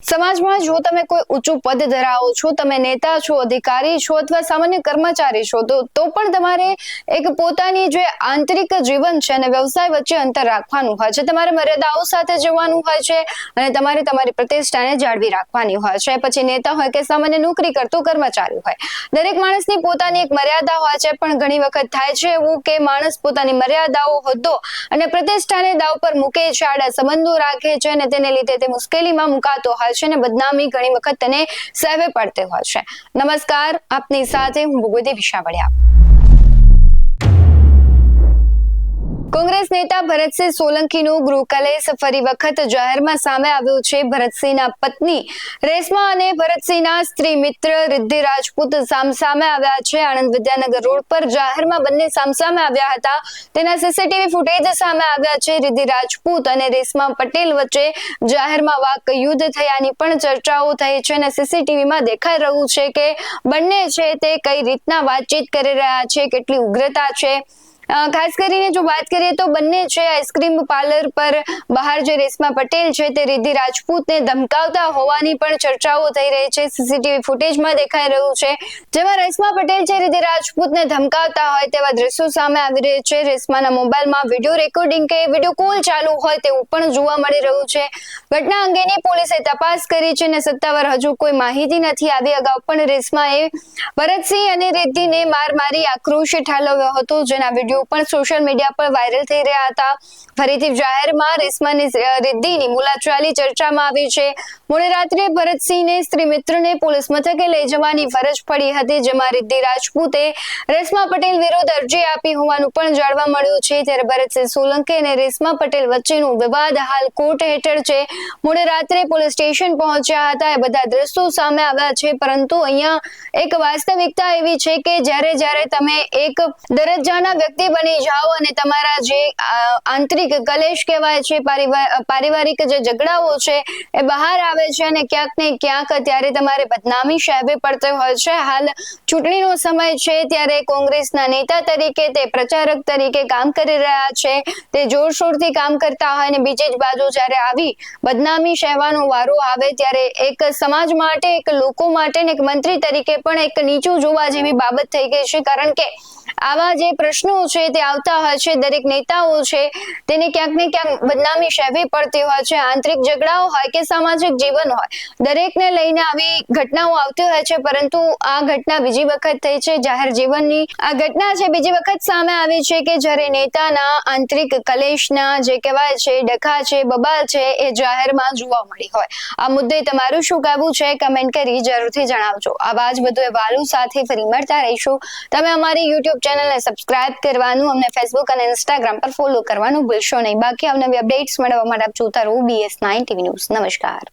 સમાજમાં જો તમે કોઈ ઊંચું પદ ધરાવો છો, તમે નેતા છો, અધિકારી છો અથવા સામાન્ય કર્મચારી છો, તો તો પણ તમારે એક પોતાની જે આંતરિક જીવન છે અને વ્યવસાય વચ્ચે અંતર રાખવાનું હોય છે. તમારે મર્યાદાઓ સાથે જવાનું હોય છે અને તમારે તમારી પ્રતિષ્ઠાને જાળવી રાખવાની હોય છે. પછી નેતા હોય કે સામાન્ય નોકરી કરતો કર્મચારી હોય. દરેક માણસની પોતાની એક મર્યાદા હોય છે, પણ ઘણી વખત થાય છે એવું કે માણસ પોતાની મર્યાદાઓ હોદ્દો અને પ્રતિષ્ઠાને દાવ પર મૂકે છે, આડા સંબંધો રાખે છે અને તેને લીધે તે મુશ્કેલીમાં મુકાતો હોય છે અને બદનામી ઘણી વખત તેને સહેવે પડતી હોય છે. નમસ્કાર, આપની સાથે હું ભૂગવતી વિશાવડિયા. કોંગ્રેસ નેતા ભરતસિંહ સોલંકીનું ગૃહકાલે કલેશ ફરી વખત જાહેરમાં સામે આવ્યું છે. ભરતસિંહના પત્ની રેશમા અને ભરતસિંહના સ્ત્રી મિત્ર રિદ્ધિ રાજપૂત સામસામે આવ્યા છે. આણંદ વિદ્યાનગર રોડ પર જાહેરમાં બંને સામસામે આવ્યા હતા. તેના સીસીટીવી ફૂટેજ સામે આવ્યા છે. રિદ્ધિ રાજપૂત અને રેશમા પટેલ વચ્ચે જાહેરમાં વાક યુદ્ધ થયાની પણ ચર્ચાઓ થઈ છે અને સીસીટીવીમાં દેખાઈ રહ્યું છે કે બંને છે તે કઈ રીતના વાતચીત કરી રહ્યા છે, કેટલી ઉગ્રતા છે. ખાસ કરીને જો વાત કરીએ તો બંને છે આઈસ્ક્રીમ પાર્લર પર બહાર જે રેશમા પટેલ છે તે રિદ્ધિ રાજપૂતને ધમકાવતા હોવાની પણ ચર્ચાઓ થઈ રહી છે. સીસીટીવી ફૂટેજમાં દેખાઈ રહ્યું છે. જેમાં રેશમા પટેલ છે, રિદ્ધિ રાજપૂતને ધમકાવતા હોય તેવા દ્રશ્યો સામે આવી રહ્યા છે. રેશમાના મોબાઈલમાં વીડિયો રેકોર્ડિંગ કે વીડિયો કોલ ચાલુ હોય તેવું પણ જોવા મળી રહ્યું છે. ઘટના અંગેની પોલીસે તપાસ કરી છે અને સત્તાવાર હજુ કોઈ માહિતી નથી. આવી અગાઉ પણ રેશમાએ ભરતસિંહ અને રિદ્ધિને માર મારી આક્રોશ ઠાલવ્યો હતો, જેના વીડિયો પણ સોશિયલ મીડિયા પર વાયરલ થઈ રહ્યા હતા. ફરીથી જાહેરમાં રેશમાની રિદ્ધિની મુલાચાલી ચર્ચામાં આવી છે. મોડી ભરતસિંહને સ્ત્રી મિત્રને પોલીસ મથકે લઈ જવાની ફરજ પડી હતી, જેમાં રિદ્ધિ રાજપૂતે રેશમા પટેલ વિરુદ્ધ અરજી આપી હોવાનું પણ જાણવા મળ્યું છે. ત્યારે ભરતસિંહ સોલંકી અને રેશમા પટેલ વચ્ચેનો વિવાદ હાલ કોર્ટ હેઠળ છે. મોડી રાત્રે પોલીસ સ્ટેશન પહોંચ્યા હતા. એ બધા દ્રશ્યો સામે આવ્યા છે, પરંતુ અહીંયા એક વાસ્તવિકતા એવી છે કે જ્યારે જ્યારે તમે એક દરજ્જાના વ્યક્તિ બની જાઓ અને તમારા જે આંતરિક કલેશ કહેવાય છે પારિવારિક જે ઝઘડાઓ છે, એ બહાર આવે છે અને ક્યાંક ને ક્યાંક ત્યારે તમારે બદનામી સહેવી પડતી હોય છે. હાલ ચૂંટણીનો સમય છે ત્યારે કોંગ્રેસના નેતા તરીકે તે પ્રચારક તરીકે કામ કરી રહ્યા છે. તે જોરશોરથી કામ કરતા હોય અને બીજી જ બાજુ જ્યારે આવી બદનામી સહેવાનો વારો આવે ત્યારે એક સમાજ માટે, એક લોકો માટે ને એક મંત્રી તરીકે પણ એક નીચું જોવા જેવી બાબત થઈ ગઈ છે. કારણ કે આવા જે પ્રશ્નો છે તે આવતા હોય છે દરેક નેતાઓ છે, તેને ક્યાંક ને ક્યાંક બદનામી સહેવી પડતી હોય છે, આંતરિક ઝઘડાઓ હોય કે સામાજિક જીવન હોય, દરેકને લઈને આવી ઘટનાઓ આવતી હોય છે, પરંતુ આ ઘટના બીજી વખત થઈ છે, જાહેર જીવનની આ ઘટના છે, બીજી વખત સામે આવી છે કે જ્યારે નેતાના આંતરિક કલેશના જે કહેવાય છે, ડખા છે, બબાલ છે, એ જાહેરમાં જોવા મળી હોય. આ મુદ્દે તમારું શું કહેવું છે, કમેન્ટ કરી જરૂરથી જણાવજો. આવા જ બધું વાલુ સાથે ફરી મળતા રહીશું. તમે અમારી યુટ્યુબ ચેનલને સબસ્ક્રાઇબ કરવાનું, અમને ફેસબુક અને ઇન્સ્ટાગ્રામ પર ફોલો કરવાનું ભૂલશો નહીં. બાકી અવનવી અપડેટ્સ મેળવવા માટે આપ જોતા રહો બીએસ નાઇન ટીવી ન્યૂઝ નમસ્કાર.